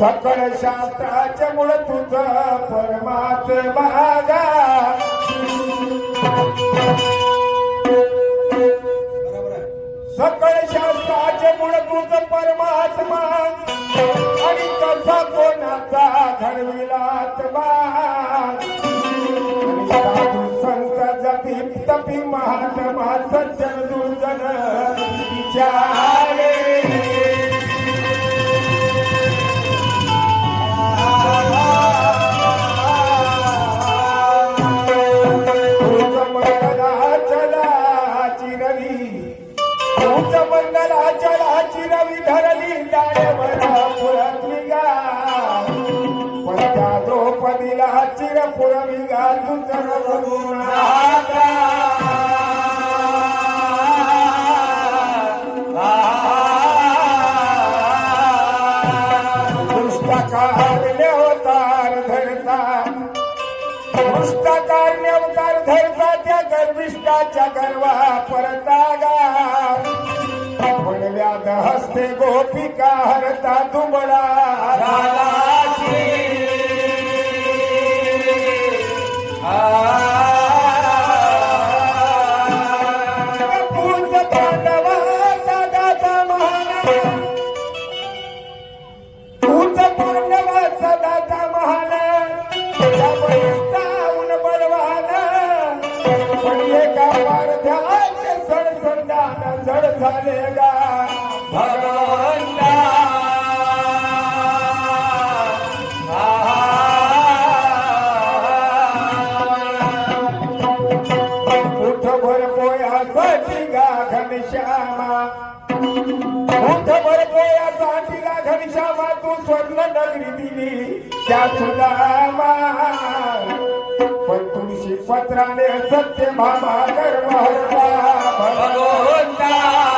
सकल शास्त्राच्या मुळ तुझ परमात्मा गा बरोबर शास्त्राचे मुळ तुझ परमात्मा आणि कसा कोणाचा घडविलात्मा संत जपी तपी महात्मा सज्जन दुर्जन विचार धरता अवतार धरता त्या गर्विष्ठाच्या गर्वा परता गा पारध्याचे सण संधान जड झाले गा तू नगरी दिली त्या सुदामा पण तुळशी पत्राने सत्य भामा गर्व हरला भगवंता।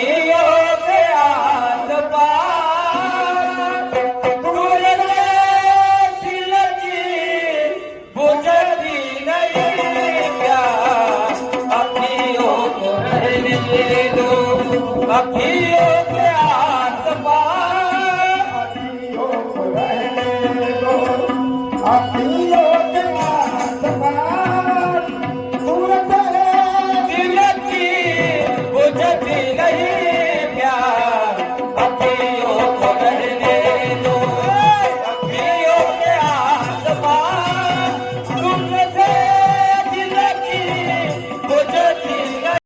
aqui.